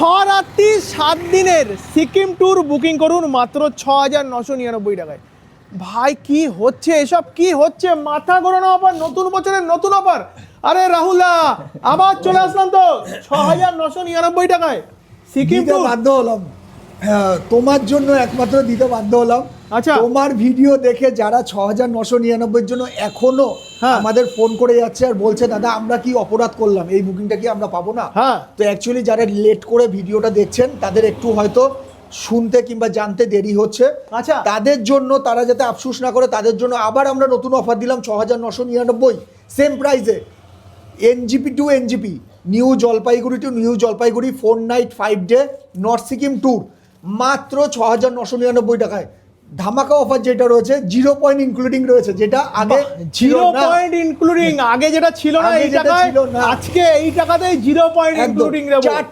রাত্রি সাত দিনের সিকিম ট্যুর বুকিং করুন মাত্র ছ হাজার নশো নিরানব্বই টাকায়। ভাই কি হচ্ছে এসব? কি হচ্ছে? মাথা ঘোরানো অফার নতুন বছরের নতুন অফার আরে রাহুলা আবার চলে আসলাম তো ছ হাজার নশো নিরানব্বই টাকায়। সিকিম বাধ্য হলাম। হ্যাঁ, তোমার জন্য একমাত্র দিতে বাধ্য হলাম। আচ্ছা। তোমার ভিডিও দেখে যারা ছ হাজার নশো নিরানব্বইয়ের জন্য এখনও হ্যাঁ। আমাদের ফোন করে যাচ্ছে আর বলছে দাদা আমরা কি অপরাধ করলাম এই বুকিংটা কি আমরা পাবো না হ্যাঁ। তো অ্যাকচুয়ালি যারা লেট করে ভিডিওটা দেখছেন তাদের একটু হয়তো শুনতে কিংবা জানতে দেরি হচ্ছে আচ্ছা। তাদের জন্য তারা যাতে আফসোস না করে তাদের জন্য আবার আমরা নতুন অফার দিলাম ছ হাজার নশো নিরানব্বই সেম প্রাইসে NJP to NJP new Jalpaiguri to new Jalpaiguri four night five day north Sikkim tour মাত্র ছ হাজার নশো নিরানব্বই টাকায় ধামাকা অফার যেটা রয়েছে জিরো পয়েন্ট ইনক্লুডিং রয়েছে যেটা আগে জিরো পয়েন্ট ইনক্লুডিং আগে যেটা ছিল না এই টাকায় আজকে এই টাকাতেই জিরো পয়েন্ট ইনক্লুডিং দেবো। চার